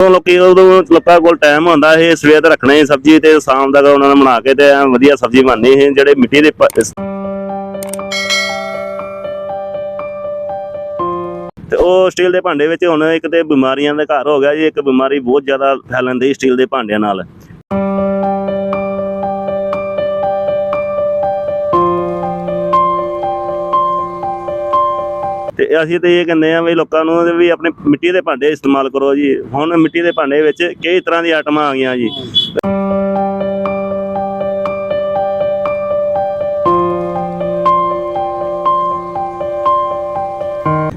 ਉਦੋਂ ਲੋਕੀ ਉਦੋਂ ਲੋਕਾਂ ਕੋਲ ਟਾਈਮ ਹੁੰਦਾ ਇਹ ਸਵੇਰ ਦਾ ਰੱਖਣਾ ਹੀ ਸਬਜ਼ੀ ਤੇ ਸ਼ਾਮ ਤੱਕ ਉਹਨਾਂ ਨੇ ਬਣਾ ਕੇ ਤੇ ਐਨ ਵਧੀਆ ਸਬਜ਼ੀ ਬਣਨੀ ਇਹ ਜਿਹੜੇ ਮਿੱਟੀ ਦੇ ਪ- ਤੇ ਉਹ ਸਟੀਲ ਦੇ ਭਾਂਡੇ ਵਿੱਚ ਹੁਣ ਇੱਕ ਤੇ ਬਿਮਾਰੀਆਂ ਦਾ ਘਰ ਹੋ ਗਿਆ ਜੀ, ਇੱਕ ਬਿਮਾਰੀ ਬਹੁਤ ਜ਼ਿਆਦਾ ਫੈਲਣ ਦੀ ਸਟੀਲ ਦੇ ਭਾਂਡਿਆਂ ਨਾਲ। ਤੇ ਅਸੀਂ ਤੇ ਇਹ ਕਹਿੰਦੇ ਆ ਵੀ ਲੋਕਾਂ ਨੂੰ ਵੀ ਆਪਣੇ ਮਿੱਟੀ ਦੇ ਭਾਂਡੇ ਇਸਤੇਮਾਲ ਕਰੋ ਜੀ। ਹੁਣ ਮਿੱਟੀ ਦੇ ਭਾਂਡੇ ਵਿੱਚ ਕਈ ਤਰ੍ਹਾਂ ਦੀਆਂ ਆਈਟਮਾਂ ਆ ਗਈਆਂ ਜੀ।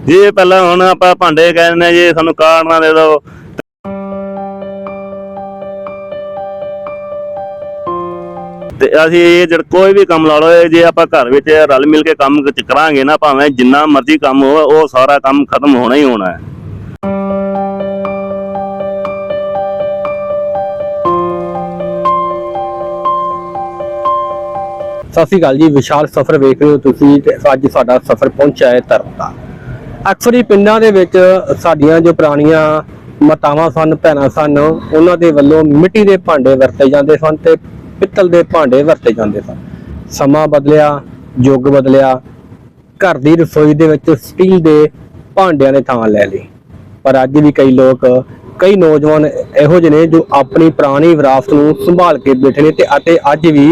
ਜੀ ਪਹਿਲਾਂ ਹੁਣ ਆਪਾਂ ਭਾਂਡੇ ਕਹਿੰਦੇ ਜੀ, ਸਾਨੂੰ ਕਾੜਨਾ ਦੇ ਦਿਓ। ਤੇ ਅਸੀਂ ਇਹ ਜਿਹੜਾ ਕੋਈ ਵੀ ਕੰਮ ਲਾ ਲਓ ਜੇ ਆਪਾਂ ਘਰ ਵਿੱਚ ਰਲ ਮਿਲ ਕੇ ਕੰਮ ਕਰਾਂਗੇ ਨਾ, ਭਾਵੇਂ ਜਿੰਨਾ ਮਰਜ਼ੀ ਕੰਮ ਹੋਵੇ, ਉਹ ਸਾਰਾ ਕੰਮ ਖਤਮ ਹੋਣਾ ਹੀ ਹੋਣਾ ਹੈ। ਸਤਿ ਸ਼੍ਰੀ ਅਕਾਲ ਜੀ, ਵਿਸ਼ਾਲ ਸਫ਼ਰ ਵੇਖ ਰਹੇ ਹੋ ਤੁਸੀਂ ਤੇ ਅੱਜ ਸਾਡਾ ਸਫ਼ਰ ਪਹੁੰਚਿਆ ਹੈ ਤਰਨਤਾਰਨ ਅਕਸਰ ਹੀ ਪਿੰਡਾਂ ਦੇ ਵਿੱਚ ਸਾਡੀਆਂ ਜੋ ਪੁਰਾਣੀਆਂ ਮਾਤਾਵਾਂ ਸਨ, ਭੈਣਾਂ ਸਨ, ਉਹਨਾਂ ਦੇ ਵੱਲੋਂ ਮਿੱਟੀ ਦੇ ਭਾਂਡੇ ਵਰਤੇ ਜਾਂਦੇ ਸਨ ਤੇ ਪਿੱਤਲ ਦੇ ਭਾਂਡੇ ਵਰਤੇ ਜਾਂਦੇ ਸਨ। ਸਮਾਂ ਬਦਲਿਆ, ਯੁੱਗ ਬਦਲਿਆ। ਘਰ ਦੀ ਰਸੋਈ ਦੇ ਵਿੱਚ ਸਟੀਲ ਦੇ ਭਾਂਡਿਆਂ ਨੇ ਥਾਂ ਲੈ ਲਈ। ਪਰ ਅੱਜ ਵੀ ਕਈ ਲੋਕ, ਕਈ ਨੌਜਵਾਨ ਇਹੋ ਜਿਹੇ ਨੇ ਜੋ ਆਪਣੀ ਪੁਰਾਣੀ ਵਿਰਾਸਤ ਨੂੰ ਸੰਭਾਲ ਕੇ ਬੈਠੇ ਨੇ ਤੇ ਅਤੇ ਅੱਜ ਵੀ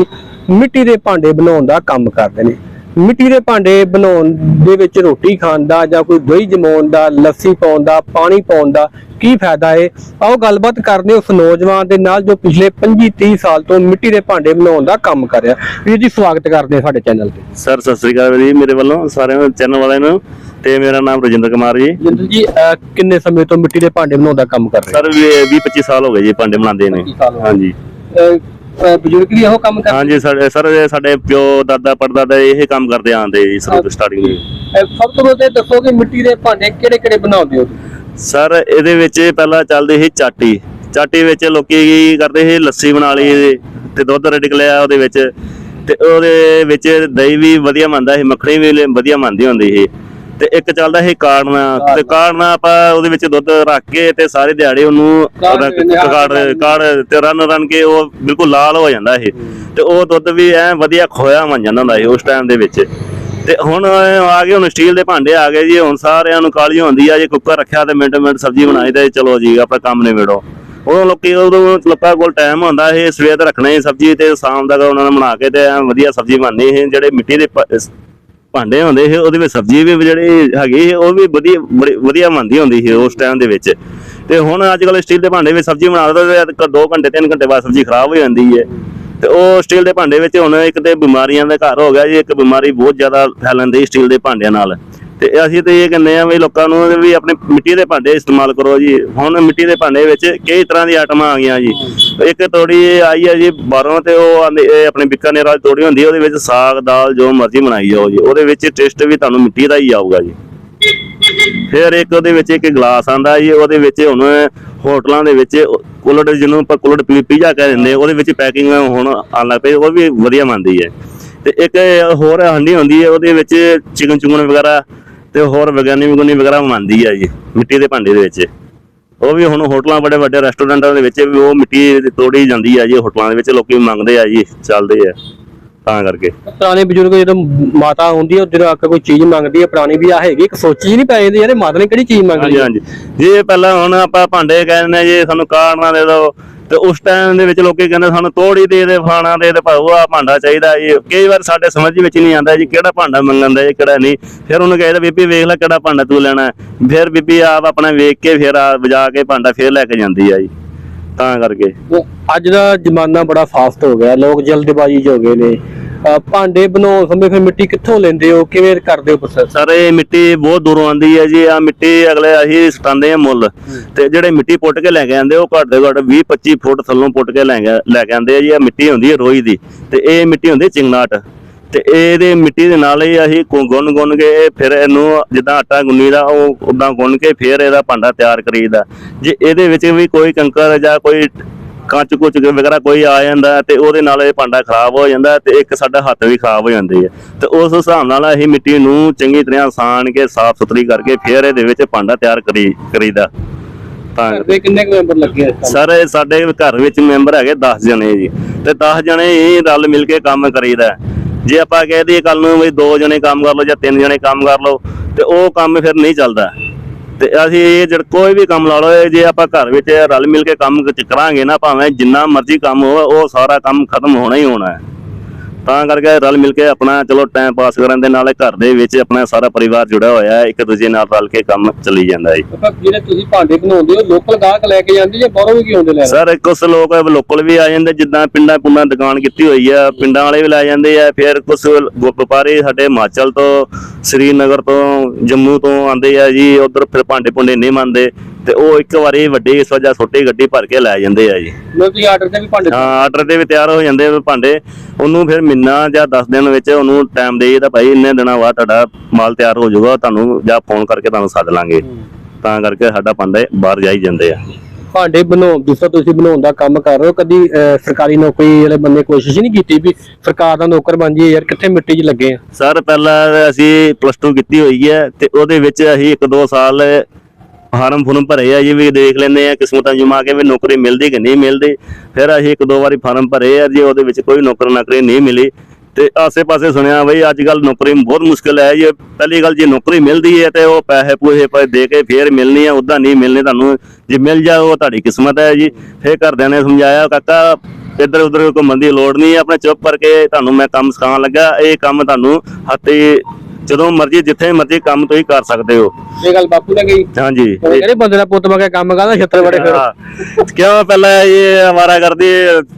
ਮਿੱਟੀ ਦੇ ਭਾਂਡੇ ਬਣਾਉਣ ਦਾ ਕੰਮ ਕਰਦੇ ਨੇ। ਮਿੱਟੀ ਦੇ ਭਾਂਡੇ ਬਣਾਉਣ ਦੇ ਵਿੱਚ ਰੋਟੀ ਖਾਣ ਦਾ ਜਾਂ ਕੋਈ ਦਹੀਂ ਜਮਾਉਣ ਦਾ ਲੱਸੀ ਪਾਉਣ ਦਾ ਪਾਣੀ ਪਾਉਣ ਦਾ ਕੀ ਫਾਇਦਾ ਹੈ ਆਓ ਗੱਲਬਾਤ ਕਰਦੇ ਉਸ ਨੌਜਵਾਨ ਦੇ ਨਾਲ ਜੋ ਪਿਛਲੇ 25 30 ਸਾਲ ਤੋਂ ਮਿੱਟੀ ਦੇ ਭਾਂਡੇ ਬਣਾਉਣ ਦਾ ਕੰਮ ਕਰ ਰਿਹਾ। ਵੀਰ ਜੀ ਸਵਾਗਤ ਕਰਦੇ ਹਾਂ ਸਾਡੇ ਚੈਨਲ ਤੇ। ਸਰ ਸਤਿ ਸ੍ਰੀ ਅਕਾਲ ਜੀ ਮੇਰੇ ਵੱਲੋਂ ਸਾਰਿਆਂ ਚੈਨਲ ਵਾਲਿਆਂ ਨੂੰ ਤੇ ਮੇਰਾ ਨਾਮ ਰਜਿੰਦਰ ਕੁਮਾਰ ਜੀ। ਜਿੰਦਲ ਜੀ ਕਿੰਨੇ ਸਮੇਂ ਤੋਂ ਮਿੱਟੀ ਦੇ ਭਾਂਡੇ ਬਣਾਉਣ ਦਾ ਕੰਮ ਕਰ ਰਹੇ? ਸਰ 20 25 ਸਾਲ ਹੋ ਗਏ ਜੀ ਭਾਂਡੇ ਬਣਾਉਂਦੇ ਨੇ। 25 ਸਾਲ ਹੋ ਗਏ। ਹਾਂਜੀ। ਅਹ, ਬਜ਼ੁਰਗ ਵੀ ਇਹੋ ਕੰਮ ਕਰਦੇ? ਹਾਂਜੀ ਸਾਡੇ ਸਰ ਇਹ ਸਾਡੇ ਪਿਓ ਦਾਦਾ ਪੜਦਾਦਾ ਇਹ ਕੰਮ ਕਰਦੇ ਆਂਦੇ ਜੀ ਸ਼ੁਰੂ ਤੋਂ ਸਟਾਰਟਿੰਗ ਅਹ, ਸਭ ਤੋਂ ਪਹਿਲਾਂ ਦੱਸੋ ਕਿ ਮਿੱਟੀ ਦੇ ਭਾਂਡੇ ਕਿਹੜੇ ਕਿਹੜੇ ਬਣਾਉਂਦੇ ਹੋ ਤੁਸੀਂ? ਸਰ ਇਹਦੇ ਵਿੱਚ ਪਹਿਲਾਂ ਚੱਲਦੇ ਸੀ ਚਾਟੀ। ਚਾਟੀ ਵਿੱਚ ਲੋਕੀ ਕੀ ਕਰਦੇ ਸੀ? ਲੱਸੀ ਬਣਾ ਲਈ ਤੇ ਦੁੱਧ ਰਿੜਕ ਲਿਆ ਉਹਦੇ ਵਿੱਚ। ਤੇ ਉਹਦੇ ਵਿੱਚ ਦਹੀਂ ਵੀ ਵਧੀਆ ਮੰਨਦਾ ਸੀ ਮੱਖਣੀ ਵੀ ਲ- ਵਧੀਆ ਮੰਨਦੀ ਹੁੰਦੀ ਸੀ। ਤੇ ਇੱਕ ਚੱਲਦਾ ਸੀ ਕਾੜਨਾ ਤੇ ਕਾੜਨਾ। ਆਪਾਂ ਉਹਦੇ ਵਿੱਚ ਦੁੱਧ ਰੱਖ ਕੇ ਤੇ ਸਾਰੇ ਦਿਹਾੜੇ ਉਹਨੂੰ ਉਹਦਾ ਕਾੜ ਕਾੜ ਤੇ ਰਨ ਰਨ ਕੇ ਉਹ ਬਿਲਕੁਲ ਲਾਲ ਹੋ ਜਾਂਦਾ ਸੀ। ਤੇ ਉਹ ਦੁੱਧ ਵੀ ਐ ਵਧੀਆ ਖੋਇਆ ਬਣ ਜਾਂਦਾ ਹੁੰਦਾ ਸੀ ਉਸ ਟਾਈਮ ਦੇ ਵਿੱਚ। ਤੇ ਹੁਣ ਆ ਗਏ ਹੁਣ ਸਟੀਲ ਦੇ ਭਾਂਡੇ ਆ ਗਏ ਜੀ ਹੁਣ ਸਾਰਿਆਂ ਨੂੰ ਕਾਲੀ ਹੁੰਦੀ ਆ ਜੇ ਕੁੱਕਰ ਰੱਖਿਆ ਤੇ ਮਿੰਟ ਮਿੰਟ ਸਬਜ਼ੀ ਬਣਾਈ ਤੇ ਚਲੋ ਜੀ ਆਪਣਾ ਕੰਮ ਨਿਬੇੜੋ। ਉਦੋਂ ਲੋਕੀ ਉਦੋਂ ਲੋਕਾਂ ਕੋਲ ਟਾਈਮ ਹੁੰਦਾ ਇਹ ਸਵੇਰ ਦਾ ਰੱਖਣਾ ਹੀ ਸਬਜ਼ੀ ਤੇ ਸ਼ਾਮ ਤੱਕ ਉਹਨਾਂ ਨੇ ਬਣਾ ਕੇ ਤੇ ਵਧੀਆ ਸਬਜ਼ੀ ਬਣਨੀ ਇਹ ਜਿਹੜੇ ਮਿੱਟੀ ਦੇ ਭਾਂਡੇ ਹੁੰਦੇ ਸੀ ਉਹਦੇ ਵਿੱਚ ਸਬਜ਼ੀ ਵੀ ਜਿਹੜੀ ਹੈਗੀ ਸੀ, ਉਹ ਵੀ ਵਧੀਆ ਬੜੀ ਵਧੀਆ ਬਣਦੀ ਹੁੰਦੀ ਸੀ ਉਸ ਟਾਈਮ ਦੇ ਵਿੱਚ। ਤੇ ਹੁਣ ਅੱਜ ਕੱਲ੍ਹ ਸਟੀਲ ਦੇ ਭਾਂਡੇ ਵਿੱਚ ਸਬਜ਼ੀ ਬਣਾ ਦੋ ਤੇ 2 ਘੰਟੇ ਤਿੰਨ ਘੰਟੇ ਬਾਅਦ ਸਬਜ਼ੀ ਖਰਾਬ ਹੋ ਜਾਂਦੀ ਹੈ। ਤੇ ਉਹ ਸਟੀਲ ਦੇ ਭਾਂਡੇ ਵਿੱਚ ਹੁਣ ਇੱਕ ਤੇ ਬਿਮਾਰੀਆਂ ਦਾ ਘਰ ਹੋ ਗਿਆ ਜੀ ਇੱਕ ਬਿਮਾਰੀ ਬਹੁਤ ਜ਼ਿਆਦਾ ਫੈਲਣ ਦੀ ਸਟੀਲ ਦੇ ਭਾਂਡਿਆਂ ਨਾਲ। ਤੇ ਅਸੀਂ ਤੇ ਇਹ ਕਹਿੰਦੇ ਆ ਵੀ ਲੋਕਾਂ ਨੂੰ ਵੀ ਆਪਣੇ ਮਿੱਟੀ ਦੇ ਭਾਂਡੇ ਇਸਤੇਮਾਲ ਕਰੋ ਜੀ। ਹੁਣ ਮਿੱਟੀ ਦੇ ਭਾਂਡੇ ਵਿੱਚ ਕਈ ਤਰ੍ਹਾਂ ਦੀਆਂ ਆਈਟਮਾਂ ਆ ਗਈਆਂ ਜੀ। ਇੱਕ ਤੋੜੀ ਆਈ ਹੈ ਜੀ ਬਾਹਰੋਂ ਤੇ ਉਹ ਆਂਦੇ ਇਹ ਆਪਣੇ ਬਿਕਾਨੇਰ ਵਾਲੀ ਤੋੜੀ ਹੁੰਦੀ ਉਹਦੇ ਵਿੱਚ ਸਾਗ, ਦਾਲ ਜੋ ਮਰਜ਼ੀ ਬਣਾਈ ਜਾਓ ਜੀ। ਉਹਦੇ ਵਿੱਚ ਟੇਸਟ ਵੀ ਤੁਹਾਨੂੰ ਮਿੱਟੀ ਦਾ ਹੀ ਆਊਗਾ ਜੀ। ਫਿਰ ਇੱਕ ਉਹਦੇ ਵਿੱਚ ਇੱਕ ਗਲਾਸ ਆਂਦਾ ਜੀ, ਉਹਦੇ ਵਿੱਚ ਹੁਣ ਹੋਟਲਾਂ ਦੇ ਵਿੱਚ ਕੁਲਡ ਜਿਹਨੂੰ ਆਪਾਂ ਕੁਲਡ ਪੀਜ਼ਾ ਕਹਿ ਦਿੰਦੇ ਉਹਦੇ ਵਿੱਚ ਪੈਕਿੰਗ ਹੁਣ ਆਉਣ ਲੱਗ ਪਈ, ਉਹ ਵੀ ਵਧੀਆ ਮੰਨਦੀ ਹੈ। ਤੇ ਇੱਕ ਹੋਰ ਹੰਡੀ ਹੁੰਦੀ ਹੈ, ਉਹਦੇ ਵਿੱਚ ਚਿਕਨ ਚੁਗਨ ਵਗੈਰਾ ਤੇ ਹੋਰ ਵਿਗਿਆਨੀ ਵਿਗਿਆਨੀ ਵਗੈਰਾ ਬਣਦੀ ਹੈ ਜੀ ਮਿੱਟੀ ਦੇ ਭਾਂਡੇ ਦੇ ਵਿੱਚ। ਉਹ ਵੀ ਹੁਣ ਹੋਟਲਾਂ ਬੜੇ ਵੱਡੇ ਰੈਸਟੋਰੈਂਟਾਂ ਦੇ ਵਿੱਚ ਵੀ ਉਹ ਮਿੱਟੀ ਦੀ ਤੋੜੀ ਜਾਂਦੀ ਹੈ ਜੀ ਹੋਟਲਾਂ ਦੇ ਵਿੱਚ ਲੋਕੀ ਮੰਗਦੇ ਆ ਜੀ ਚੱਲਦੇ ਆ ਤਾਂ ਕਰਕੇ। ਪੁਰਾਣੇ ਬਜ਼ੁਰਗ ਜਦੋਂ ਮਾਤਾ ਹੁੰਦੀ ਹੈ ਜਦੋਂ ਆ ਕੇ ਕੋਈ ਚੀਜ਼ ਮੰਗਦੀ ਹੈ ਪੁਰਾਣੀ ਵੀ ਆ ਹੈਗੀ ਇੱਕ ਸੋਚੀ ਨਹੀਂ ਪੈ ਜਾਂਦੀ ਯਾਰ ਮਾਤਾ ਨੇ ਕਿਹੜੀ ਚੀਜ਼ ਮੰਗਣੀ ਹਾਂਜੀ ਹਾਂਜੀ। ਜੇ ਪਹਿਲਾਂ ਹੁਣ ਆਪਾਂ ਭਾਂਡੇ ਕਹਿੰਦੇ ਜੀ ਸਾਨੂੰ ਕਾੜਨਾ ਦੇ ਦਿਓ ਤੇ ਉਸ ਟਾਈਮ ਦੇ ਵਿੱਚ ਲੋਕੀ ਕਹਿੰਦੇ ਸਾਨੂੰ ਤੋੜੀ ਦੇ ਦੇ ਫਾਣਾ ਦੇ ਦੇ, ਭਾਊ ਆ ਭਾਂਡਾ ਚਾਹੀਦਾ ਜੀ। ਕਈ ਵਾਰ ਸਾਡੇ ਸਮਝ ਵਿੱਚ ਨਹੀਂ ਆਉਂਦਾ ਜੀ ਕਿਹੜਾ ਭਾਂਡਾ ਮੰਗਣ ਦਾ ਜੀ, ਕਿਹੜਾ ਨਹੀਂ। ਫਿਰ ਉਹਨੂੰ ਕਹਿੰਦਾ ਬੀਬੀ ਵੇਖ ਲੈ ਕਿਹੜਾ ਭਾਂਡਾ ਤੂੰ ਲੈਣਾ ਫਿਰ ਬੀਬੀ ਆਪ ਆਪਣਾ ਵੇਖ ਕੇ ਫਿਰ ਆ ਵਜਾ ਕੇ ਭਾਂਡਾ ਫਿਰ ਲੈ ਕੇ ਜਾਂਦੀ ਆ ਜੀ। ਤਾਂ ਕਰਕੇ। ਅੱਜ ਦਾ ਜ਼ਮਾਨਾ ਬੜਾ ਫਾਸਟ ਹੋ ਗਿਆ। ਲੋਕ ਜਲਦਬਾਜ਼ੀ 'ਚ ਹੋ ਗਏ ਨੇ। ਭਾਂਡੇ ਬਣਾਉਣ ਸਮੇਂ ਫਿਰ ਮਿੱਟੀ ਕਿੱਥੋਂ ਲੈਂਦੇ ਹੋ? ਕਿਵੇਂ ਕਰਦੇ ਹੋ ਪ੍ਰੋਸੈਸ ਸਰ, ਇਹ ਮਿੱਟੀ ਬਹੁਤ ਦੂਰੋਂ ਆਂਦੀ ਹੈ ਜੀ। ਆ ਮਿੱਟੀ ਅਗਲੇ ਅਸੀਂ ਸਟਾਉਂਦੇ ਆ ਮੁੱਲ। ਤੇ ਜਿਹੜੇ ਮਿੱਟੀ ਪੁੱਟ ਕੇ ਲੈ ਕੇ ਆਂਦੇ ਉਹ ਘੱਟ ਦੇ ਘੱਟ 20 25 ਫੁੱਟ ਥੱਲੋਂ ਪੁੱਟ ਕੇ ਲੈ ਕੇ ਲੈ ਕੇ ਆਂਦੇ ਆ ਜੀ। ਆ ਮਿੱਟੀ ਹੁੰਦੀ ਹੈ ਰੋਈ ਦੀ। ਤੇ ਇਹ ਮਿੱਟੀ ਹੁੰਦੀ ਚਿੰਗਨਾਟ। ਤੇ ਇਹਦੇ ਮਿੱਟੀ ਦੇ ਨਾਲ ਹੀ ਅਸੀਂ ਗੁੰਨ ਗੁੰਨ ਕੇ ਫਿਰ ਇਹਨੂੰ ਜਿੱਦਾਂ ਆਟਾ ਗੁੰਨੀਦਾ, ਉਹ ਉਦਾਂ ਗੁੰਨ ਕੇ ਫਿਰ ਇਹਦਾ ਭਾਂਡਾ ਤਿਆਰ ਕਰੀਦਾ। ਜੇ ਇਹਦੇ ਵਿੱਚ ਵੀ ਕੋਈ ਕੰਕਰ ਜਾਂ ਕੋਈ ਕੱਚ ਕੁਚ ਵਗੈਰਾ ਕੋਈ ਆ ਜਾਂਦਾ ਤੇ ਉਹਦੇ ਨਾਲ ਇਹ ਭਾਂਡਾ ਖਰਾਬ ਹੋ ਜਾਂਦਾ ਤੇ ਇੱਕ ਸਾਡਾ ਹੱਥ ਵੀ ਖਰਾਬ ਹੋ ਜਾਂਦੇ ਆ ਤੇ ਉਸ ਹਿਸਾਬ ਨਾਲ ਅਸੀਂ ਮਿੱਟੀ ਨੂੰ ਚੰਗੀ ਤਰ੍ਹਾਂ ਸਾਣ ਕੇ ਸਾਫ਼ ਸੁਥਰੀ ਕਰਕੇ ਫਿਰ ਇਹਦੇ ਵਿੱਚ ਭਾਂਡਾ ਤਿਆਰ ਕਰੀ ਕਰੀਦਾ ਤਾਂ ਦੇ ਕਿੰਨੇ ਕੁ ਮੈਂਬਰ ਲੱਗੇ ਆ? ਸਰ ਇਹ ਸਾਡੇ ਘਰ ਵਿੱਚ ਮੈਂਬਰ ਹੈਗੇ 10 ਜਣੇ ਜੀ ਤੇ 10 ਜਣੇ ਹੀ ਰਲ ਮਿਲ ਕੇ ਕੰਮ ਕਰੀਦਾ। ਜੇ ਆਪਾਂ ਕਹਿ ਦਈਏ ਕੱਲ ਨੂੰ ਵੀ ਦੋ ਜਣੇ ਕੰਮ ਕਰ ਲਓ ਜਾਂ ਤਿੰਨ ਜਣੇ ਕੰਮ ਕਰ ਲਓ ਤੇ ਉਹ ਕੰਮ ਫਿਰ ਨਹੀਂ ਚੱਲਦਾ ਤੇ ਅਸੀਂ ਇਹ ਜਿਹੜਾ ਕੋਈ ਵੀ ਕੰਮ ਲਾ ਲਓ ਜੇ ਆਪਾਂ ਘਰ ਵਿੱਚ ਰਲ ਮਿਲ ਕੇ ਕੰਮ ਕ- ਕਰਾਂਗੇ ਨਾ, ਭਾਵੇਂ ਜਿੰਨਾ ਮਰਜ਼ੀ ਕੰਮ ਹੋਵੇ, ਉਹ ਸਾਰਾ ਕੰਮ ਖਤਮ ਹੋਣਾ ਹੀ ਹੋਣਾ ਹੈ। ਤਾਂ ਕਰਕੇ ਰਲ ਮਿਲ ਕੇ ਆਪਣਾ ਚਲੋ ਟਾਈਮ ਪਾਸ ਕਰਨ ਦੇ ਨਾਲ ਘਰ ਦੇ ਵਿੱਚ ਆਪਣਾ ਸਾਰਾ ਪਰਿਵਾਰ ਜੁੜਿਆ ਹੋਇਆ ਹੈ ਇੱਕ ਦੂਜੇ ਨਾਲ ਰਲ ਕੇ ਕੰਮ ਚੱਲੀ ਜਾਂਦਾ ਹੈ ਜੀ। ਆਪਾਂ ਜਿਹੜੇ ਤੁਸੀਂ ਭਾਂਡੇ ਬਣਾਉਂਦੇ ਹੋ ਲੋਕਲ ਗਾਹਕ ਲੈ ਕੇ ਜਾਂਦੇ ਜਾਂ ਬਾਹਰੋਂ ਵੀ ਕੀ ਆਉਂਦੇ ਲੈਣ ਸਰ ਕੁਝ ਲੋਕ ਲੋਕਲ ਵੀ ਆ ਜਾਂਦੇ ਜਿੱਦਾਂ ਪਿੰਡਾਂ ਪੁੰਡਾਂ ਦੁਕਾਨ ਕੀਤੀ ਹੋਈ ਆ ਪਿੰਡਾਂ ਵਾਲੇ ਵੀ ਲੈ ਜਾਂਦੇ ਆ ਫਿਰ ਕੁਝ ਵਪਾਰੀ ਸਾਡੇ ਹਿਮਾਚਲ ਤੋਂ ਸ੍ਰੀਨਗਰ ਤੋਂ ਜੰਮੂ ਤੋਂ ਆਉਂਦੇ ਆ ਜੀ ਉਧਰ ਫਿਰ ਭਾਂਡੇ ਭੁੰਡੇ ਨਹੀਂ ਮੰਨਦੇ। ਤੇ ਉਹ ਇੱਕ ਵਾਰੀ ਵੱਡੀ ਇਸ ਵਜ੍ਹਾ ਛੋਟੀ ਗੱਡੀ ਭਰ ਕੇ ਲੈ ਜਾਂਦੇ ਆ ਜੀ। ਤੁਸੀਂ ਆਰਡਰ ਤੇ ਵੀ ਭਾਂਡੇ ਹਾਂ ਆਰਡਰ ਤੇ ਵੀ ਤਿਆਰ ਹੋ ਜਾਂਦੇ ਆ ਭਾਂਡੇ। ਉਹਨੂੰ ਫਿਰ ਮਹੀਨਾ ਜਾਂ 10 ਦਿਨ ਵਿੱਚ ਉਹਨੂੰ ਟਾਈਮ ਦੇਈਦਾ ਭਾਈ ਇੰਨੇ ਦਿਨਾਂ ਬਾਅਦ ਤੁਹਾਡਾ ਮਾਲ ਤਿਆਰ ਹੋ ਜਾਊਗਾ ਤੁਹਾਨੂੰ ਜਾਂ ਫੋਨ ਕਰਕੇ ਤੁਹਾਨੂੰ ਸੱਦ ਲਾਂਗੇ। ਤਾਂ ਕਰਕੇ ਸਾਡਾ ਭਾਂਡੇ ਬਾਹਰ ਜਾਈ ਜਾਂਦੇ ਆ। ਭਾਂਡੇ ਬਣਾਉਣ ਤਰ੍ਹਾਂ ਤੁਸੀਂ ਬਣਾਉਣ ਦਾ ਕੰਮ ਕਰ ਰਹੇ ਹੋ ਕਦੀ ਸਰਕਾਰੀ ਨੌਕਰੀ ਵਾਲੇ ਬੰਦੇ ਕੋਸ਼ਿਸ਼ ਨਹੀਂ ਕੀਤੀ ਵੀ ਸਰਕਾਰ ਦਾ ਨੌਕਰ ਬਣ ਜਾਈਏ ਯਾਰ ਕਿੱਥੇ ਮਿੱਟੀ 'ਚ ਲੱਗੇ ਆ? ਸਰ ਪਹਿਲਾਂ ਅਸੀਂ ਪਲੱਸ 2 ਕੀਤੀ ਹੋਈ ਹੈ ਤੇ ਉਹਦੇ ਵਿੱਚ ਅਸੀਂ 1-2 ਸਾਲ ਫਾਰਮ ਫੁਰਮ ਭਰੇ ਆ ਜੀ ਵੀ ਦੇਖ ਲੈਂਦੇ ਆ ਕਿਸਮਤਾਂ ਜਮਾ ਕੇ ਵੀ ਨੌਕਰੀ ਮਿਲਦੀ ਕਿ ਨਹੀਂ ਮਿਲਦੀ। ਫਿਰ ਅਸੀਂ ਇੱਕ ਦੋ ਵਾਰੀ ਫਾਰਮ ਭਰੇ ਆ ਜੀ ਉਹਦੇ ਵਿੱਚ ਕੋਈ ਨੌਕਰ ਨੌਕਰੀ ਨਹੀਂ ਮਿਲੀ। ਤੇ ਆਸੇ-ਪਾਸੇ ਸੁਣਿਆ ਬਈ ਅੱਜ ਕੱਲ ਨੌਕਰੀ ਬਹੁਤ ਮੁਸ਼ਕਲ ਹੈ ਜੀ। ਪਹਿਲੀ ਗੱਲ ਜੇ ਨੌਕਰੀ ਮਿਲਦੀ ਹੈ ਤੇ ਉਹ ਪੈਸੇ ਪੂਸੇ ਪੈ ਦੇ ਕੇ ਫੇਰ ਮਿਲਣੀ ਹੈ ਉਦਾਂ ਨਹੀਂ ਮਿਲਣੀ ਤੁਹਾਨੂੰ। ਜੇ ਮਿਲ ਜਾ ਉਹ ਤੁਹਾਡੀ ਕਿਸਮਤ ਹੈ ਜੀ। ਫੇਰ ਘਰਦਿਆਂ ਨੇ ਸਮਝਾਇਆ ਕਾਕਾ ਇੱਧਰ ਉੱਧਰ ਘੁੰਮਣ ਦੀ ਲੋੜ ਨਹੀਂ ਹੈ, ਆਪਣੇ ਚੁੱਪ ਕਰਕੇ ਤੁਹਾਨੂੰ ਮੈਂ ਕੰਮ ਸਿਖਾਉਣ ਲੱਗਾ। ਇਹ ਕੰਮ ਤੁਹਾਨੂੰ ਹੱਥੇ ਜਦੋਂ ਮਰਜ਼ੀ ਜਿੱਥੇ ਮਰਜ਼ੀ ਕੰਮ ਤੁਸੀਂ ਕਰ ਸਕਦੇ ਹੋ। ਇਹ ਗੱਲ ਬਾਪੂ ਨੇ ਕਹੀ। ਹਾਂਜੀ। ਉਹ ਕਹਿੰਦੇ ਬੰਦੇ ਦਾ ਪੁੱਤ ਮਗਾ ਕੰਮ ਕਰਦਾ ਛੱਤਰ ਬੜੇ ਫਿਰ। ਹਾਂ। ਕਿਉਂ ਪਹਿਲਾਂ ਇਹ ਹਮਾਰਾ ਕਰਦੀ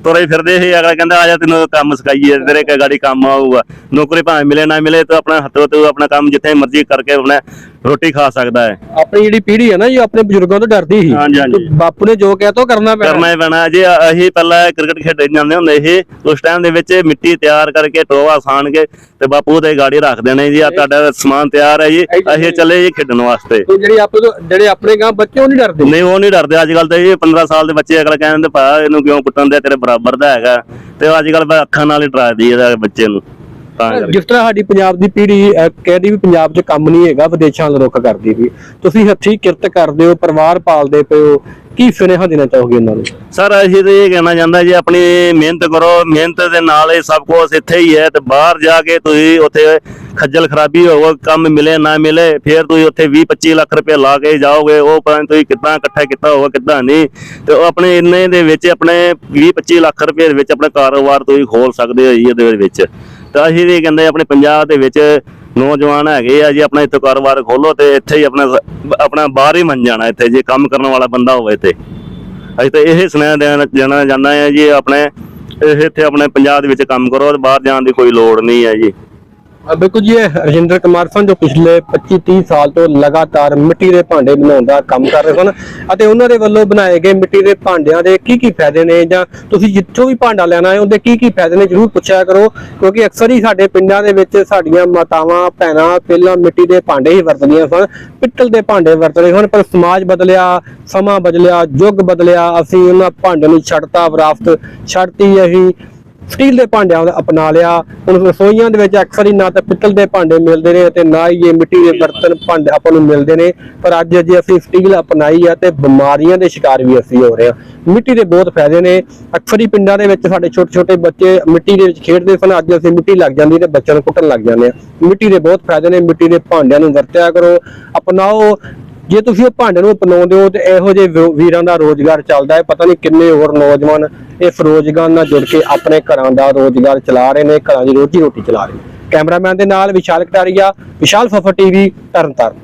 ਤੁਰੇ ਫਿਰਦੇ ਸੀ ਅਗਲਾ ਕਹਿੰਦਾ ਆ ਜਾ ਤੈਨੂੰ ਕੰਮ ਸਿਖਾਈਏ ਤੇਰੇ ਕੇ ਗਾੜੀ ਕੰਮ ਆਊਗਾ। ਨੌਕਰੀ ਭਾਵੇਂ ਮਿਲੇ ਨਾ ਮਿਲੇ ਤੂੰ ਆਪਣਾ ਹੱਥੋਂ ਤੂੰ ਆਪਣਾ ਕੰਮ ਜਿੱਥੇ ਮਰਜ਼ੀ ਕਰਕੇ ਆਪਣਾ ਰੋਟੀ ਖਾ ਸਕਦਾ ਹੈ। ਆਪਣੀ ਜਿਹੜੀ ਪੀੜ੍ਹੀ ਹੈ ਨਾ ਜੀ ਆਪਣੇ ਬਜ਼ੁਰਗਾਂ ਤੋਂ ਡਰਦੀ ਸੀ। ਹਾਂਜੀ, ਹਾਂਜੀ। ਤੇ ਬਾਪੂ ਨੇ ਜੋ ਕਿਹਾ ਤਾਂ ਕਰਨਾ ਪੈਣਾ। ਕਰਨਾ ਹੀ ਪੈਣਾ। ਜੇ ਅਸੀਂ ਪਹਿਲਾਂ ਕ੍ਰਿਕਟ ਖੇਡਣ ਜਾਂਦੇ ਹੁੰਦੇ ਸੀ। ਉਸ ਟਾਈਮ ਦੇ ਵਿੱਚ ਮਿੱਟੀ ਤਿਆਰ ਕਰਕੇ ਟੋਆ ਸਾਣ ਕੇ ਤੇ ਬਾਪੂ ਦੇ ਗਾੜੀ ਰੱਖ ਦੇਣੇ ਜੀ। ਆ ਤੁਹਾਡਾ ਸਮਾਨ ਤਿਆਰ ਹੈ ਜੀ। ਅਸੀਂ ਚੱਲੇ ਜੀ ਖੇਡਣ ਵਾਸਤੇ। ਤੇ ਜਿਹੜੀ ਆਪਣੇ ਤੋਂ ਜਿਹੜੇ ਆਪਣੇ ਗਾਂ ਬੱਚੇ ਉਹ ਨਹੀਂ ਡਰਦੇ? ਨਹੀਂ ਉਹ ਨਹੀਂ ਡਰਦੇ। ਅੱਜ ਕੱਲ ਤੇ ਇਹ 15 ਸਾਲ ਦੇ ਬੱਚੇ ਅਗਲਾ ਕਹਿੰਦੇ ਭਾ ਇਹਨੂੰ ਕਿਉਂ ਕੁੱਟਣ ਦੇ? ਤੇਰੇ ਬਰਾਬਰ ਦਾ ਹੈਗਾ। ਤੇ ਅੱਜ ਕੱਲ ਅੱਖਾਂ ਨਾਲ ਹੀ ਡਰਾਦੀ ਇਹਦਾ ਬੱਚੇ ਨੂੰ। ਤਾਂ ਜਿਸ ਤਰ੍ਹਾਂ ਸਾਡੀ ਪੰਜਾਬ ਦੀ ਪੀੜ੍ਹੀ ਕਹਿੰਦੀ ਵੀ ਪੰਜਾਬ 'ਚ ਕੰਮ ਨਹੀਂ ਹੈਗਾ ਵਿਦੇਸ਼ਾਂ ਵੱਲ ਰੁੱਖ ਕਰਦੀ ਵੀ ਤੁਸੀਂ ਹੱਥੀਂ ਕਿਰਤ ਕਰਦੇ ਹੋ ਪਰਿਵਾਰ ਪਾਲਦੇ ਪਏ ਹੋ ਕੀ ਸੁਨੇਹਾ ਦੇਣਾ ਚਾਹੋਗੇ ਉਹਨਾਂ ਨੂੰ? ਸਰ ਅਸੀਂ ਤੇ ਇਹ ਕਹਿਣਾ ਚਾਹੁੰਦਾ ਜੀ ਆਪਣੀ ਮਿਹਨਤ ਕਰੋ ਮਿਹਨਤ ਦੇ ਨਾਲ ਇਹ ਸਭ ਕੁਝ ਇੱਥੇ ਹੀ ਹੈ ਤੇ ਬਾਹਰ ਜਾ ਕੇ ਤੁਸੀਂ ਉੱਥੇ ਖੱਜਲ ਖਰਾਬੀ ਹੋਵੋ ਕੰਮ ਮਿਲੇ ਨਾ ਮਿਲੇ ਫਿਰ ਤੁਸੀਂ ਉੱਥੇ 20 25 ਲੱਖ ਰੁਪਏ ਲਾ ਕੇ ਜਾਓਗੇ ਉਹ ਪਤਾ ਨੀ ਤੁਸੀਂ ਕਿੱਦਾਂ ਇਕੱਠਾ ਕੀਤਾ ਹੋਊਗਾ ਕਿੱਦਾਂ ਨਹੀਂ ਤੇ ਉਹ ਆਪਣੇ ਇੰਨੇ ਦੇ ਵਿੱਚ ਆਪਣੇ 20 25 ਲੱਖ ਰੁਪਏ ਦੇ ਵਿੱਚ ਆਪਣਾ ਕਾਰੋਬਾਰ ਤੁਸੀਂ ਖੋਲ ਸਕਦੇ ਹੋ ਜੀ ਇਹਦੇ ਵਿੱਚ। ਤਾਂ ਅਸੀਂ ਵੀ ਕਹਿੰਦੇ ਆਪਣੇ ਪੰਜਾਬ ਦੇ ਵਿੱਚ ਨੌਜਵਾਨ ਹੈਗੇ ਆ ਜੀ, ਆਪਣਾ ਇੱਥੇ ਕਾਰੋਬਾਰ ਖੋਲੋ ਤੇ ਇੱਥੇ ਹੀ ਆਪਣਾ ਆਪਣਾ ਬਾਹਰ ਹੀ ਮੰਨ ਜਾਣਾ ਇੱਥੇ, ਜੇ ਕੰਮ ਕਰਨ ਵਾਲਾ ਬੰਦਾ ਹੋਵੇ ਤੇ ਅਸੀਂ ਤਾਂ ਇਹ ਸੁਨੇਹਾ ਦੇਣਾ ਜਾਣਾ ਚਾਹੁੰਦਾ ਹਾਂ ਜੀ, ਆਪਣੇ ਇਹ ਇੱਥੇ ਆਪਣੇ ਪੰਜਾਬ ਦੇ ਵਿੱਚ ਕੰਮ ਕਰੋ, ਬਾਹਰ ਜਾਣ ਦੀ ਕੋਈ ਲੋੜ ਨਹੀਂ ਹੈ ਜੀ। ਬਿਲਕੁਲ ਜੀ, ਇਹ ਰਜਿੰਦਰ ਕੁਮਾਰ ਸਨ ਜੋ ਪਿਛਲੇ 25 30 ਸਾਲ ਤੋਂ ਲਗਾਤਾਰ ਮਿੱਟੀ ਦੇ ਭਾਂਡੇ ਬਣਾਉਣ ਦਾ ਕੰਮ ਕਰ ਰਹੇ ਸਨ ਅਤੇ ਉਹਨਾਂ ਦੇ ਵੱਲੋਂ ਬਣਾਏ ਗਏ ਮਿੱਟੀ ਦੇ ਭਾਂਡਿਆਂ ਦੇ ਕੀ ਕੀ ਫਾਇਦੇ ਨੇ ਜਾਂ ਤੁਸੀਂ ਜਿੱਥੋਂ ਵੀ ਭਾਂਡਾ ਲੈਣਾ ਹੈ, ਉਹਦੇ ਕੀ ਕੀ ਫਾਇਦੇ ਨੇ ਜਰੂਰ ਪੁੱਛਿਆ ਕਰੋ, ਕਿਉਂਕਿ ਅਕਸਰ ਹੀ ਸਾਡੇ ਪਿੰਡਾਂ ਦੇ ਵਿੱਚ ਸਾਡੀਆਂ ਮਾਤਾਵਾਂ, ਭੈਣਾਂ ਪਹਿਲਾਂ ਮਿੱਟੀ ਦੇ ਭਾਂਡੇ ਹੀ ਵਰਤਦੀਆਂ ਸਨ, ਪਿੱਤਲ ਦੇ ਭਾਂਡੇ ਵਰਤ ਰਹੇ ਸਨ, ਪਰ ਸਮਾਜ ਬਦਲਿਆ, ਸਮਾਂ ਬਦਲਿਆ, ਯੁੱਗ ਬਦਲਿਆ, ਅਸੀਂ ਉਹਨਾਂ ਭਾਂਡਿਆਂ ਨੂੰ ਛੱਡਤਾ, ਵਿਰਾਸਤ ਛੱਡਤੀ, ਅਸੀਂ ਸਟੀਲ ਦੇ ਭਾਂਡਿਆਂ ਦਾ ਅਪਣਾ ਲਿਆ। ਹੁਣ ਰਸੋਈਆਂ ਦੇ ਵਿੱਚ ਅਕਸਰ ਹੀ ਨਾ ਤਾਂ ਪਿੱਤਲ ਦੇ ਭਾਂਡੇ ਮਿਲਦੇ ਨੇ ਤੇ ਨਾ ਹੀ ਇਹ ਮਿੱਟੀ ਦੇ ਬਰਤਨ ਭਾਂਡੇ ਆਪਾਂ ਨੂੰ ਮਿਲਦੇ ਨੇ। ਪਰ ਅੱਜ ਜੇ ਅਸੀਂ ਸਟੀਲ ਅਪਣਾਈ ਆ ਤੇ ਬਿਮਾਰੀਆਂ ਦੇ ਸ਼ਿਕਾਰ ਵੀ ਅਸੀਂ ਹੋ ਰਹੇ ਹਾਂ। ਮਿੱਟੀ ਦੇ ਬਹੁਤ ਫਾਇਦੇ ਨੇ। ਅਕਸਰ ਹੀ ਪਿੰਡਾਂ ਦੇ ਵਿੱਚ ਸਾਡੇ ਛੋਟੇ ਛੋਟੇ ਬੱਚੇ ਮਿੱਟੀ ਦੇ ਵਿੱਚ ਖੇਡਦੇ ਸਨ। ਅੱਜ ਅਸੀਂ ਮਿੱਟੀ ਲੱਗ ਜਾਂਦੀ ਤੇ ਬੱਚਿਆਂ ਨੂੰ ਕੁੱਟਣ ਲੱਗ ਜਾਂਦੇ ਆ ਮਿੱਟੀ ਦੇ ਬਹੁਤ ਫਾਇਦੇ ਨੇ। ਮਿੱਟੀ ਦੇ ਭਾਂਡਿਆਂ ਨੂੰ ਵਰਤਿਆ ਕਰੋ। ਅਪਣਾਓ। ਜੇ ਤੁਸੀਂ ਉਹ ਭਾਂਡੇ ਨੂੰ ਅਪਣਾਉਂਦੇ ਹੋ ਤੇ ਇਹੋ ਜਿਹੇ ਵੀਰਾਂ ਦਾ ਰੋਜ਼ਗਾਰ ਚੱਲਦਾ ਹੈ, ਪਤਾ ਨਹੀਂ ਕਿੰਨੇ ਹੋਰ ਨੌਜਵਾਨ ਇਸ ਰੋਜ਼ਗਾਰ ਨਾਲ ਜੁੜ ਕੇ ਆਪਣੇ ਘਰਾਂ ਦਾ ਰੋਜ਼ਗਾਰ ਚਲਾ ਰਹੇ ਨੇ, ਘਰਾਂ ਦੀ ਰੋਜੀ ਰੋਟੀ ਚਲਾ ਰਹੇ ਨੇ। ਕੈਮਰਾਮੈਨ ਦੇ ਨਾਲ ਵਿਸ਼ਾਲ ਕਟਾਰੀਆ, ਵਿਸ਼ਾਲ ਫਫਰ ਟੀਵੀ, ਤਰਨਤਾਰਨ।